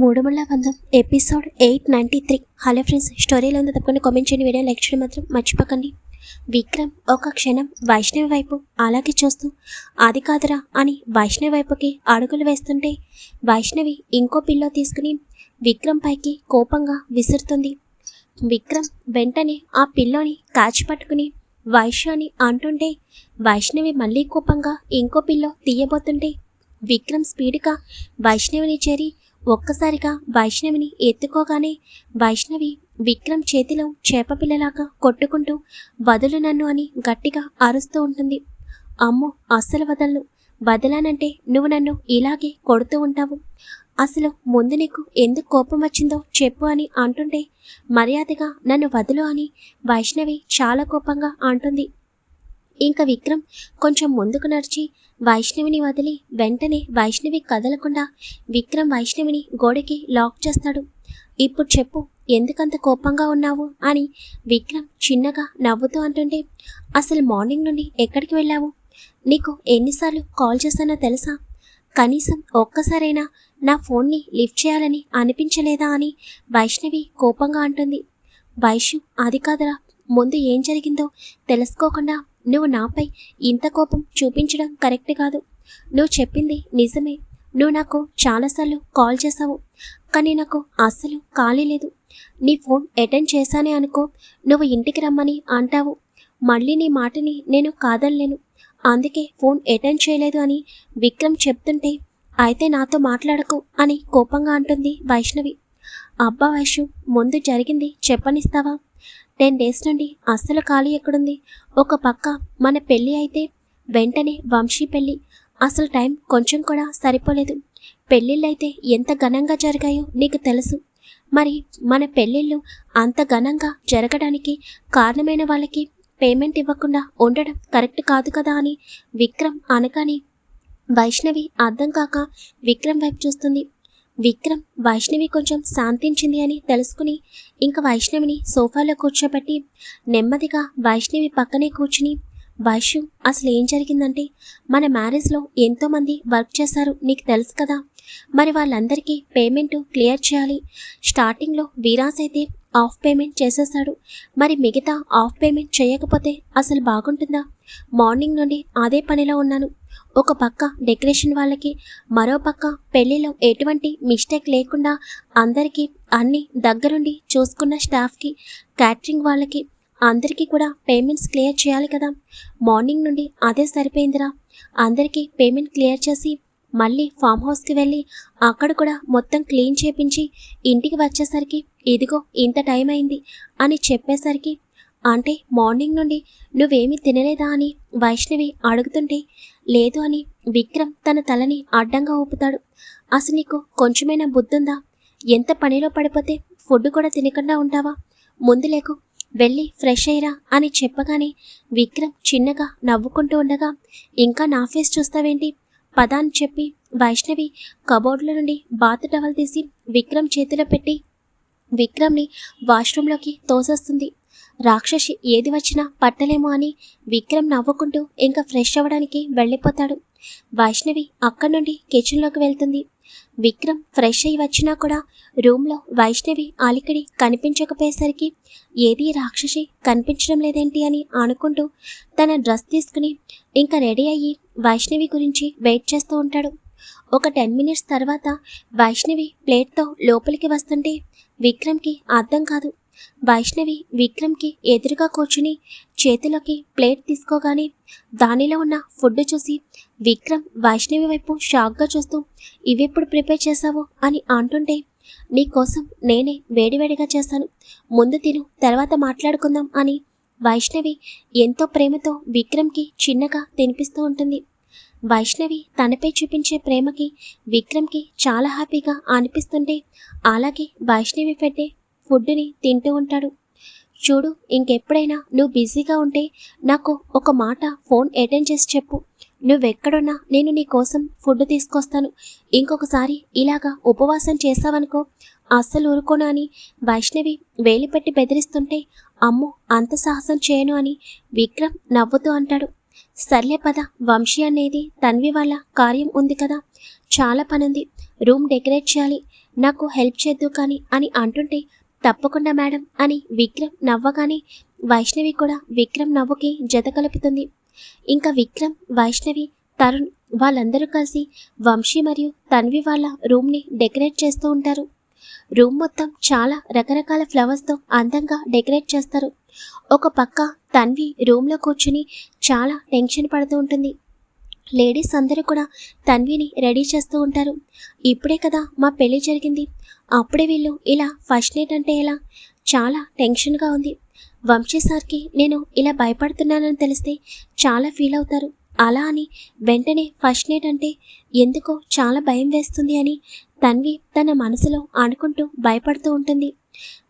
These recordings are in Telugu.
మూడుమల్ల ముళ్ళ బంధం episode eight ninety three. Hello friends స్టోరీలో ఉందో తప్పకుండా కామెంట్ చేయండి. వీడియో లైక్ చేయడం మాత్రం మర్చిపోకండి. విక్రమ్ ఒక క్షణం వైష్ణవి వైపు అలాగే చూస్తూ అది కాదురా అని వైష్ణవి వైపుకి అడుగులు వేస్తుంటే వైష్ణవి ఇంకో పిల్లో తీసుకుని విక్రమ్ పైకి కోపంగా విసురుతుంది. విక్రమ్ వెంటనే ఆ పిల్లోని కాచి పట్టుకుని వైశ్య అని అంటుంటే వైష్ణవి మళ్ళీ కోపంగా ఇంకో పిల్లో తీయబోతుంటే విక్రమ్ స్పీడ్గా వైష్ణవిని చేరి ఒక్కసారిగా వైష్ణవిని ఎత్తుకోగానే వైష్ణవి విక్రమ్ చేతిలో చేపపిల్లలాగా కొట్టుకుంటూ వదులు నన్ను అని గట్టిగా అరుస్తూ ఉంటుంది. అమ్మో అస్సలు వదలను. వదలానంటే నువ్వు నన్ను ఇలాగే కొడుతూ ఉంటావు. అసలు ముందు నీకు ఎందుకు కోపం వచ్చిందో చెప్పు అని అంటుంటే మర్యాదగా నన్ను వదులు అని వైష్ణవి చాలా కోపంగా అంటుంది. ఇంకా విక్రమ్ కొంచెం ముందుకు నడిచి వైష్ణవిని వదిలి వెంటనే వైష్ణవి కదలకుండా విక్రమ్ వైష్ణవిని గోడకి లాక్ చేస్తాడు. ఇప్పుడు చెప్పు ఎందుకంత కోపంగా ఉన్నావు? అని విక్రమ్ చిన్నగా నవ్వుతూ అంటుంటే అసలు మార్నింగ్ నుండి ఎక్కడికి వెళ్ళావు? నీకు ఎన్నిసార్లు కాల్ చేశానో తెలుసా? కనీసం ఒక్కసారైనా నా ఫోన్ని లిఫ్ట్ చేయాలని అనిపించలేదా? అని వైష్ణవి కోపంగా అంటుంది. వైషు అది కాదురా. ముందు ఏం జరిగిందో తెలుసుకోకుండా నువ్వు నాపై ఇంత కోపం చూపించడం కరెక్ట్ కాదు. నువ్వు చెప్పింది నిజమే. నువ్వు నాకు చాలాసార్లు కాల్ చేసావు కానీ నాకు అస్సలు ఖాళీ లేదు. నీ ఫోన్ అటెండ్ చేశానే అనుకో నువ్వు ఇంటికి రమ్మని అంటావు. మళ్ళీ నీ మాటని నేను కాదనలేను. అందుకే ఫోన్ అటెండ్ చేయలేదు అని విక్రమ్ చెప్తుంటే అయితే నాతో మాట్లాడకు అని కోపంగా అంటుంది వైష్ణవి. అబ్బా వైషు ముందు జరిగింది చెప్పనిస్తావా? టెన్ డేస్ నుండి అస్సలు ఖాళీ ఎక్కడుంది? ఒక పక్క మన పెళ్ళి అయితే వెంటనే వంశీ పెళ్ళి. అసలు టైం కొంచెం కూడా సరిపోలేదు. పెళ్ళిళ్ళైతే ఎంత ఘనంగా జరిగాయో నీకు తెలుసు. మరి మన పెళ్ళిళ్ళు అంత ఘనంగా జరగడానికి కారణమైన వాళ్ళకి పేమెంట్ ఇవ్వకుండా ఉండడం కరెక్ట్ కాదు కదా అని విక్రమ్ అనగానే వైష్ణవి అర్థం కాక విక్రమ్ వైపు చూస్తుంది. విక్రమ్ వైష్ణవి కొంచెం శాంతించింది అని తెలుసుకుని ఇంకా వైష్ణవిని సోఫాలో కూర్చోబెట్టి నెమ్మదిగా వైష్ణవి పక్కనే కూర్చుని వైష్ణు అసలు ఏం జరిగిందంటే మన మ్యారేజ్లో ఎంతోమంది వర్క్ చేశారు నీకు తెలుసు కదా. మరి వాళ్ళందరికీ పేమెంట్ క్లియర్ చేయాలి. స్టార్టింగ్లో వీరాస్ అయితే ఆఫ్ పేమెంట్ చేసేసాడు మరి మిగతా ఆఫ్ పేమెంట్ చేయకపోతే అసలు బాగుంటుందా? మార్నింగ్ నుండి అదే పనిలో ఉన్నాను. ఒక పక్క డెకరేషన్ వాళ్ళకి మరో పక్క పెళ్ళిలో ఎటువంటి మిస్టేక్ లేకుండా అందరికీ అన్ని దగ్గరుండి చూసుకున్న స్టాఫ్కి క్యాటరింగ్ వాళ్ళకి అందరికీ కూడా పేమెంట్స్ క్లియర్ చేయాలి కదా? మార్నింగ్ నుండి అదే సరిపోయిందిరా. అందరికీ పేమెంట్ క్లియర్ చేసి మళ్ళీ ఫామ్ హౌస్కి వెళ్ళి అక్కడ కూడా మొత్తం క్లీన్ చేపించి ఇంటికి వచ్చేసరికి ఇదిగో ఇంత టైం అయింది అని చెప్పేసరికి అంటే మార్నింగ్ నుండి నువ్వేమీ తినలేదా అని వైష్ణవి అడుగుతుంటే లేదు అని విక్రమ్ తన తలని అడ్డంగా ఊపుతాడు. అసలు నీకు కొంచెమైనా బుద్ధుందా? ఎంత పనిలో పడిపోతే ఫుడ్ కూడా తినకుండా ఉంటావా? ముందు లేకు వెళ్ళి ఫ్రెష్ అయ్యరా అని చెప్పగానే విక్రమ్ చిన్నగా నవ్వుకుంటూ ఉండగా ఇంకా నా ఫేస్ చూస్తావేంటి? పద అని చెప్పి వైష్ణవి కబోర్డ్లో నుండి బాత్ టవల్ తీసి విక్రమ్ చేతిలో పెట్టి విక్రమ్ని వాష్రూంలోకి తోసేస్తుంది. రాక్షసి ఏది వచ్చినా పట్టలేమో అని విక్రమ్ నవ్వుకుంటూ ఇంకా ఫ్రెష్ అవ్వడానికి వెళ్ళిపోతాడు. వైష్ణవి అక్కడి నుండి కిచెన్లోకి వెళ్తుంది. విక్రమ్ ఫ్రెష్ అయ్యి వచ్చినా కూడా రూమ్లో వైష్ణవి అలికిడి కనిపించకపోయేసరికి ఏది రాక్షసి కనిపించడం లేదేంటి అని అనుకుంటూ తన డ్రెస్ తీసుకుని ఇంకా రెడీ అయ్యి వైష్ణవి గురించి వెయిట్ చేస్తూ ఉంటాడు. ఒక టెన్ మినిట్స్ తర్వాత వైష్ణవి ప్లేట్తో లోపలికి వస్తుంటే విక్రమ్కి అర్థం కాదు వైష్ణవి విక్రమ్కి ఎదురుగా కూర్చుని చేతిలోకి ప్లేట్ తీసుకోగానే దానిలో ఉన్న ఫుడ్ చూసి విక్రమ్ వైష్ణవి వైపు షాక్గా చూస్తూ ఇవెప్పుడు ప్రిపేర్ చేశావు? అని అంటుంటే నీకోసం నేనే వేడివేడిగా చేశాను ముందు తిను తర్వాత మాట్లాడుకుందాం అని వైష్ణవి ఎంతో ప్రేమతో విక్రమ్కి చిన్నగా తినిపిస్తూ ఉంటుంది. వైష్ణవి తనపై చూపించే ప్రేమకి విక్రమ్కి చాలా హ్యాపీగా అనిపిస్తుంటే అలాగే వైష్ణవి పెట్టే ఫుడ్ని తింటూ ఉంటాడు. చూడు ఇంకెప్పుడైనా నువ్వు బిజీగా ఉంటే నాకు ఒక మాట ఫోన్ అటెండ్ చేసి చెప్పు. నువ్వెక్కడున్నా నేను నీ కోసం ఫుడ్ తీసుకొస్తాను. ఇంకొకసారి ఇలాగా ఉపవాసం చేస్తావనుకో అస్సలు ఊరుకోను అని వైష్ణవి వేలిపెట్టి బెదిరిస్తుంటే అమ్మో అంత సాహసం చేయను అని విక్రమ్ నవ్వుతూ అంటాడు. సర్లే పద వంశీ అనేది తన్వి వాళ్ళ కార్యం ఉంది కదా. చాలా పనుంది. రూమ్ డెకరేట్ చేయాలి. నాకు హెల్ప్ చేద్దు కానీ అని అంటుంటే తప్పకుండా మేడం అని విక్రమ్ నవ్వగానే వైష్ణవి కూడా విక్రమ్ నవ్వుకి జత కలుపుతుంది. ఇంకా విక్రమ్ వైష్ణవి తరుణ్ వాళ్ళందరూ కలిసి వంశీ మరియు తన్వి వాళ్ళ రూమ్ని డెకరేట్ చేస్తూ ఉంటారు. రూమ్ మొత్తం చాలా రకరకాల ఫ్లవర్స్తో అందంగా డెకరేట్ చేస్తారు. ఒక పక్క తన్వి రూమ్లో కూర్చుని చాలా టెన్షన్ పడుతూ ఉంటుంది. లేడీస్ అందరూ కూడా తన్విని రెడీ చేస్తూ ఉంటారు. ఇప్పుడే కదా మా పెళ్ళి జరిగింది. అప్పుడే వీళ్ళు ఇలా ఫస్ట్ నైట్ అంటే ఎలా? చాలా టెన్షన్గా ఉంది. వంశీ సార్కి నేను ఇలా భయపడుతున్నానని తెలిస్తే చాలా ఫీల్ అవుతారు. అలా అని వెంటనే ఫస్ట్ నైట్ అంటే ఎందుకో చాలా భయం వేస్తుంది అని తన్వి తన మనసులో అనుకుంటూ భయపడుతూ ఉంటుంది.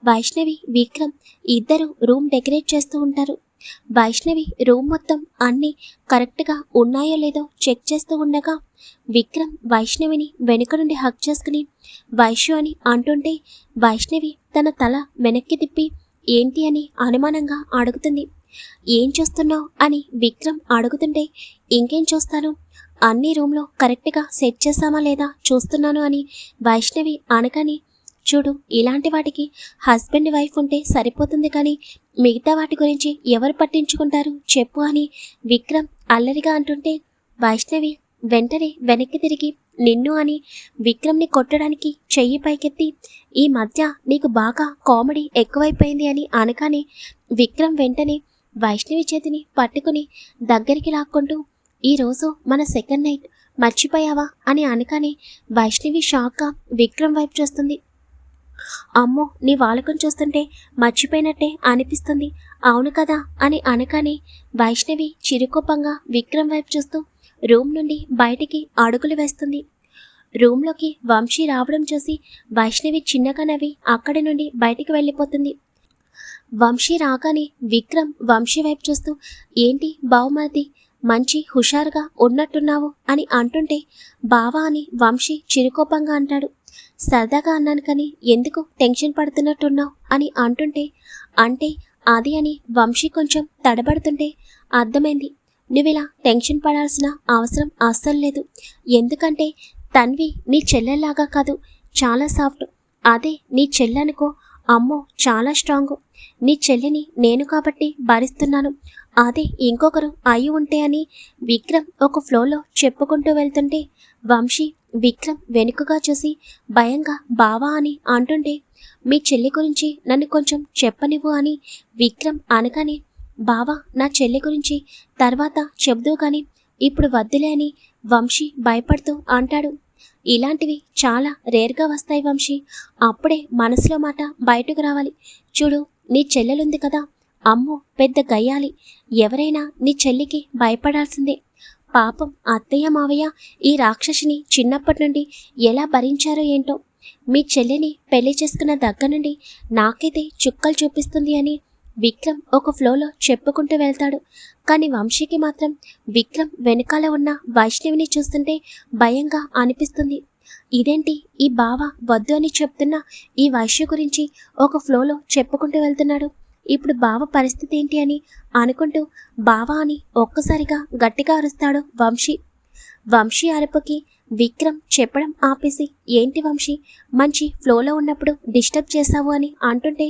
వైష్ణవి విక్రమ్ ఇద్దరు రూమ్ డెకరేట్ చేస్తూ ఉంటారు. వైష్ణవి రూమ్ మొత్తం అన్నీ కరెక్ట్గా ఉన్నాయో లేదో చెక్ చేస్తూ ఉండగా విక్రమ్ వైష్ణవిని వెనుక నుండి హక్ చేసుకుని వైష్ణు అని అంటుంటే వైష్ణవి తన తల వెనక్కి తిప్పి ఏంటి అని అనుమానంగా అడుగుతుంది. ఏం చూస్తున్నావు? అని విక్రమ్ అడుగుతుంటే ఇంకేం చూస్తాను? అన్ని రూమ్లో కరెక్ట్గా సెట్ చేశామా లేదా చూస్తున్నాను అని వైష్ణవి అనగానే చూడు ఇలాంటి వాటికి హస్బెండ్ వైఫ్ ఉంటే సరిపోతుంది కానీ మిగతా వాటి గురించి ఎవరు పట్టించుకుంటారు చెప్పు అని విక్రమ్ అల్లరిగా అంటుంటే వైష్ణవి వెంటనే వెనక్కి తిరిగి నిన్ను అని విక్రమ్ని కొట్టడానికి చెయ్యి పైకెత్తి ఈ మధ్య నీకు బాగా కామెడీ ఎక్కువైపోయింది అని అనగానే విక్రమ్ వెంటనే వైష్ణవి చేతిని పట్టుకుని దగ్గరికి లాక్కుంటూ ఈరోజు మన సెకండ్ నైట్ మర్చిపోయావా? అని అనగానే వైష్ణవి షాక్గా విక్రమ్ వైపు చూస్తుంది. అమ్మో నీ వాలకం చూస్తుంటే మర్చిపోయినట్టే అనిపిస్తుంది. అవును కదా అని అనగానే వైష్ణవి చిరుకోపంగా విక్రమ్ వైపు చూస్తూ రూమ్ నుండి బయటికి అడుగులు వేస్తుంది. రూమ్లోకి వంశీ రావడం చూసి వైష్ణవి చిన్నగా నవ్వి అక్కడి నుండి బయటికి వెళ్ళిపోతుంది. వంశీ రాగానే విక్రమ్ వంశీ వైపు చూస్తూ ఏంటి బావుమతి మంచి హుషారుగా ఉన్నట్టున్నావు అని అంటుంటే బావా అని వంశీ చిరుకోపంగా అంటాడు. సరదాగా అన్నాను కానీ ఎందుకు టెన్షన్ పడుతున్నట్టున్నావు అని అంటుంటే అంటే అది అని వంశీ కొంచెం తడబడుతుంటే అర్థమైంది. నువ్వు ఇలా టెన్షన్ పడాల్సిన అవసరం అస్సలు లేదు. ఎందుకంటే తన్వి నీ చెల్లెల్లాగా కాదు చాలా సాఫ్ట్. అదే నీ చెల్లెనుకో అమ్మో చాలా స్ట్రాంగ్. నీ చెల్లిని నేను కాబట్టి భరిస్తున్నాను. అదే ఇంకొకరు అయి ఉంటే అని విక్రమ్ ఒక ఫ్లోలో చెప్పుకుంటూ వెళ్తుంటే వంశీ విక్రమ్ వెనుకగా చూసి భయంగా బావా అని అంటుంటే మీ చెల్లి గురించి నన్ను కొంచెం చెప్పనివ్వు అని విక్రమ్ అనగానే బావా నా చెల్లి గురించి తర్వాత చెబుదూ కానీ ఇప్పుడు వద్దులే అని వంశీ భయపడుతూ అంటాడు. ఇలాంటివి చాలా రేర్గా వస్తాయి వంశీ. అప్పుడే మనసులో మాట బయటకు రావాలి. చూడు నీ చెల్లెలుంది కదా. అమ్మో పెద్ద గయ్యాలి. ఎవరైనా నీ చెల్లికి భయపడాల్సిందే. పాపం అత్తయ్య మావయ్య ఈ రాక్షసిని చిన్నప్పటి నుండి ఎలా భరించారో ఏంటో. మీ చెల్లిని పెళ్ళి చేసుకున్న దగ్గర నుండి నాకైతే చుక్కలు చూపిస్తుంది అని విక్రమ్ ఒక ఫ్లోలో చెప్పుకుంటూ వెళ్తాడు. కానీ వంశీకి మాత్రం విక్రమ్ వెనకాల ఉన్న వైష్ణవిని చూస్తుంటే భయంగా అనిపిస్తుంది. ఇదేంటి? ఈ బావ వద్దు అని చెప్తున్న ఈ వైశ్య గురించి ఒక ఫ్లోలో చెప్పుకుంటూ వెళ్తున్నాడు. ఇప్పుడు బావ పరిస్థితి ఏంటి అని అనుకుంటూ బావ అని ఒక్కసారిగా గట్టిగా అరుస్తాడు వంశీ. వంశీ అరుపుకి విక్రమ్ చెప్పడం ఆపేసి ఏంటి వంశీ? మంచి ఫ్లోలో ఉన్నప్పుడు డిస్టర్బ్ చేశావు అని అంటుంటే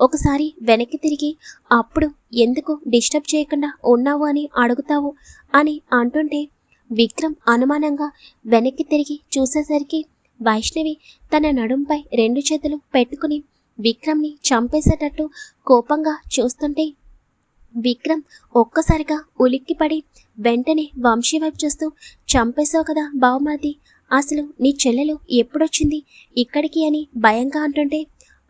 ఒకసారి వెనక్కి తిరిగి అప్పుడు ఎందుకు డిస్టర్బ్ చేయకుండా ఉన్నావు అని అడుగుతావు? అని అంటుంటే విక్రమ్ అనుమానంగా వెనక్కి తిరిగి చూసేసరికి వైష్ణవి తన నడుంపై రెండు చేతులు పెట్టుకుని విక్రమ్ని చంపేసేటట్టు కోపంగా చూస్తుంటే విక్రమ్ ఒక్కసారిగా ఉలిక్కిపడి వెంటనే వంశీ వైపు చూస్తూ చంపేశావు కదా బావమతి అసలు నీ చెల్లెలు ఎప్పుడొచ్చింది ఇక్కడికి? అని భయంగా అంటుంటే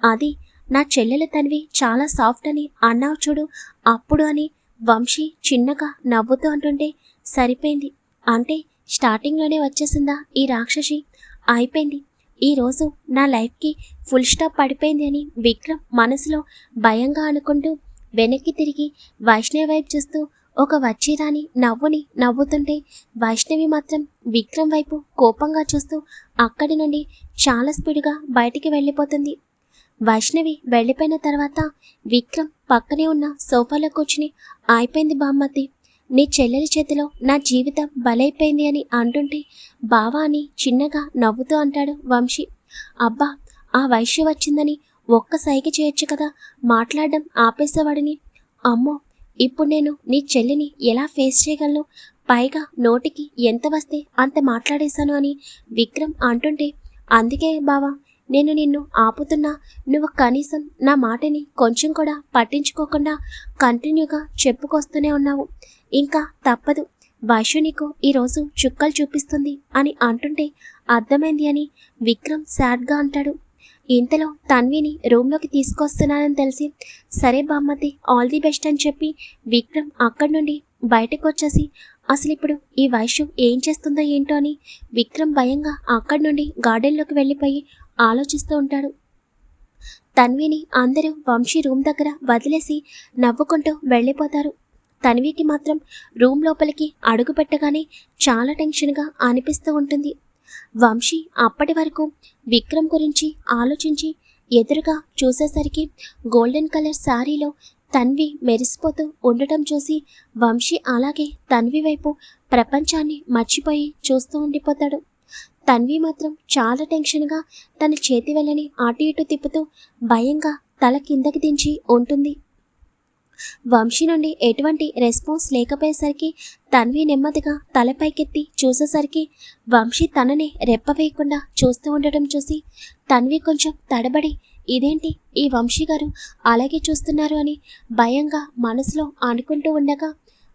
అది నా చెల్లెలు తనివి చాలా సాఫ్ట్ అని అన్నావు చూడు. అప్పుడు అని వంశీ చిన్నగా నవ్వుతూ అంటుంటే సరిపోయింది. అంటే స్టార్టింగ్లోనే వచ్చేసిందా ఈ రాక్షసి? అయిపోయింది. ఈరోజు నా లైఫ్కి ఫుల్ స్టాప్ పడిపోయింది అని విక్రమ్ మనసులో భయంగా అనుకుంటూ వెనక్కి తిరిగి వైష్ణవి వైపు చూస్తూ ఒక వచ్చిరాని నవ్వుని నవ్వుతుంటే వైష్ణవి మాత్రం విక్రమ్ వైపు కోపంగా చూస్తూ అక్కడి నుండి చాలా స్పీడ్గా బయటికి వెళ్ళిపోతుంది. వైష్ణవి వెళ్ళిపోయిన తర్వాత విక్రమ్ పక్కనే ఉన్న సోఫాలో కూర్చుని ఆగిపోయింది బామ్మతి నీ చెల్లెలి చేతిలో నా జీవితం బలైపోయింది అని అంటుంటే బావా అని చిన్నగా నవ్వుతూ అంటాడు వంశీ. అబ్బా ఆ వైశ్య వచ్చిందని ఒక్క సైకి చేయొచ్చు కదా? మాట్లాడడం ఆపేసేవాడిని. అమ్మో ఇప్పుడు నేను నీ చెల్లిని ఎలా ఫేస్ చేయగలను? పైగా నోటికి ఎంత వస్తే అంత మాట్లాడేశాను అని విక్రమ్ అంటుంటే అందుకే బావా నేను నిన్ను ఆపుతున్నా. నువ్వు కనీసం నా మాటని కొంచెం కూడా పట్టించుకోకుండా కంటిన్యూగా చెప్పుకొస్తూనే ఉన్నావు. ఇంకా తప్పదు. వైశ్య నీకు ఈరోజు చుక్కలు చూపిస్తుంది అని అంటుంటే అర్థమైంది అని విక్రమ్ సాడ్గా అంటాడు. ఇంతలో తన్విని రూమ్లోకి తీసుకొస్తున్నానని తెలిసి సరే బామ్మతి ఆల్ ది బెస్ట్ అని చెప్పి విక్రమ్ అక్కడి నుండి బయటకు వచ్చేసి అసలు ఇప్పుడు ఈ వైశ్యం ఏం చేస్తుందో ఏంటో అని విక్రమ్ భయంగా అక్కడి నుండి గార్డెన్లోకి వెళ్ళిపోయి ఆలోచిస్తూ ఉంటాడు. తన్విని అందరూ వంశీ రూమ్ దగ్గర వదిలేసి నవ్వుకుంటూ వెళ్ళిపోతారు. తన్వికి మాత్రం రూమ్ లోపలికి అడుగు పెట్టగానే చాలా టెన్షన్గా అనిపిస్తూ ఉంటుంది. వంశీ అప్పటి వరకు విక్రమ్ గురించి ఆలోచించి ఎదురుగా చూసేసరికి గోల్డెన్ కలర్ శారీలో తన్వి మెరిసిపోతూ ఉండటం చూసి వంశీ అలాగే తన్వి వైపు ప్రపంచాన్ని మర్చిపోయి చూస్తూ ఉండిపోతాడు. తన్వి మాత్రం చాలా టెన్షన్గా తన చేతి వెళ్ళని అటు ఇటు తిప్పుతూ భయంగా తల కిందకి దించి ఉంటుంది. వంశీ నుండి ఎటువంటి రెస్పాన్స్ లేకపోయేసరికి తన్వి నెమ్మదిగా తలపైకెత్తి చూసేసరికి వంశీ తనని రెప్పవేయకుండా చూస్తూ ఉండటం చూసి తన్వి కొంచెం తడబడి ఇదేంటి? ఈ వంశీ గారు అలాగే చూస్తున్నారు అని భయంగా మనసులో అనుకుంటూ ఉండగా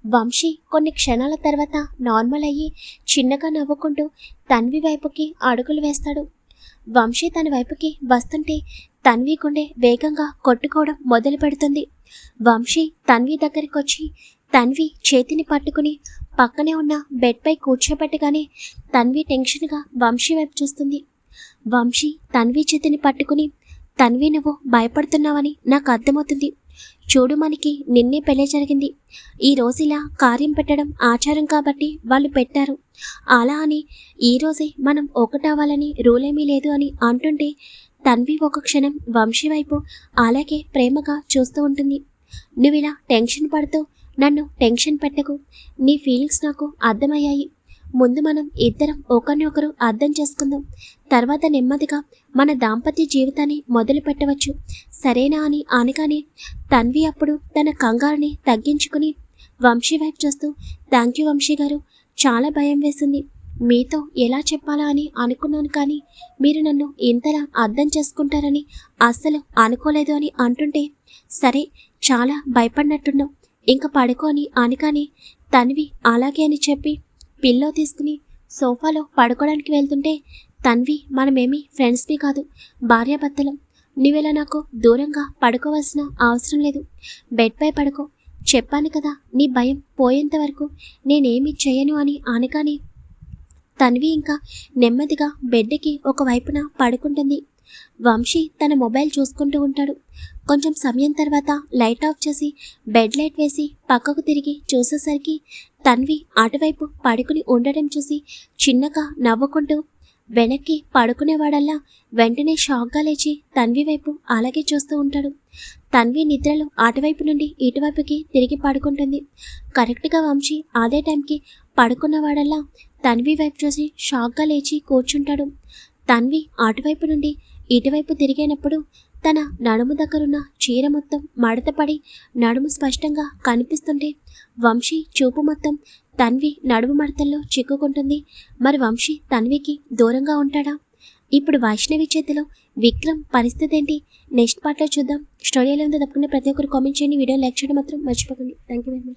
వంశీ కొన్ని క్షణాల తర్వాత నార్మల్ అయ్యి చిన్నగా నవ్వుకుంటూ తన్వి వైపుకి అడుగులు వేస్తాడు. వంశీ తన వైపుకి వస్తుంటే తన్వి గుండె వేగంగా కొట్టుకోవడం మొదలు పెడుతుంది. వంశీ తన్వి దగ్గరికి వచ్చి తన్వి చేతిని పట్టుకుని పక్కనే ఉన్న బెడ్పై కూర్చోబెట్టగానే తన్వి టెన్షన్గా వంశీ వైపు చూస్తుంది. వంశీ తన్వి చేతిని పట్టుకుని తన్వి నువ్వు భయపడుతున్నావని నాకు అర్థమవుతుంది. చూడు మనకి నిన్నే పెళ్ళి జరిగింది. ఈ రోజు ఇలా కార్యం పెట్టడం ఆచారం కాబట్టి వాళ్ళు పెట్టారు. అలా అని ఈ రోజే మనం ఒకటవ్వాలని రూలేమీ లేదు అని అంటుంటే తన్వి ఒక క్షణం వంశీ వైపు అలాగే ప్రేమగా చూస్తూ ఉంటుంది. నువ్వు ఇలా టెన్షన్ పడుతూ నన్ను టెన్షన్ పెట్టకు. నీ ఫీలింగ్స్ నాకు అర్థమయ్యాయి. ముందు మనం ఇద్దరం ఒకరిని ఒకరు అర్థం చేసుకుందాం. తర్వాత నెమ్మదిగా మన దాంపత్య జీవితాన్ని మొదలు పెట్టవచ్చు. సరేనా అని అనగానే తన్వి అప్పుడు తన కంగారుని తగ్గించుకుని వంశీ వైపు చూస్తూ థ్యాంక్ యూ వంశీ గారు చాలా భయం వేసింది. మీతో ఎలా చెప్పాలా అని అనుకున్నాను కానీ మీరు నన్ను ఇంతలా అర్థం చేసుకుంటారని అస్సలు అనుకోలేదు అని అంటుంటే సరే చాలా భయపడినట్టున్నావు. ఇంకా పడుకో అని అనగానే తన్వి అలాగే అని చెప్పి పిల్లో తీసుకుని సోఫాలో పడుకోవడానికి వెళ్తుంటే తన్వి మనమేమీ ఫ్రెండ్స్ని కాదు భార్యాభర్తలం. నువ్వెలా నాకు దూరంగా పడుకోవాల్సిన అవసరం లేదు. బెడ్పై పడుకో. చెప్పాను కదా నీ భయం పోయేంత వరకు నేనేమి చేయను అని అనగానే తన్వి ఇంకా నెమ్మదిగా బెడ్కి ఒకవైపున పడుకుంటుంది. వంశీ తన మొబైల్ చూసుకుంటూ ఉంటాడు. కొంచెం సమయం తర్వాత లైట్ ఆఫ్ చేసి బెడ్ లైట్ వేసి పక్కకు తిరిగి చూసేసరికి తన్వి అటువైపు పడుకుని ఉండడం చూసి చిన్నగా నవ్వుకుంటూ వెనక్కి పడుకునేవాడల్లా వెంటనే షాక్గా లేచి తన్వి వైపు అలాగే చూస్తూ ఉంటాడు. తన్వి నిద్రలో అటువైపు నుండి ఇటువైపుకి తిరిగి పడుకుంటుంది. కరెక్ట్గా వంశీ అదే టైంకి పడుకున్నవాడల్లా తన్వి వైపు చూసి షాక్గా లేచి కూర్చుంటాడు. తన్వి అటువైపు నుండి ఇటువైపు తిరిగేనప్పుడు తన నడుము దగ్గరున్న చీర మొత్తం మడతపడి నడుము స్పష్టంగా కనిపిస్తుంటే వంశీ చూపు మొత్తం తన్వి నడుము మడతల్లో చిక్కుకుంటుంది. మరి వంశీ తన్వికి దూరంగా ఉంటాడా? ఇప్పుడు వైష్ణవి చేతిలో విక్రమ్ పరిస్థితి ఏంటి నెక్స్ట్ పార్ట్లో చూద్దాం. స్టోరీలో ఉందో తప్పకుండా ప్రతి ఒక్కరు కామెంట్ చేయండి. వీడియో లైక్ చేయడం మాత్రం మర్చిపోకండి. Thank you very much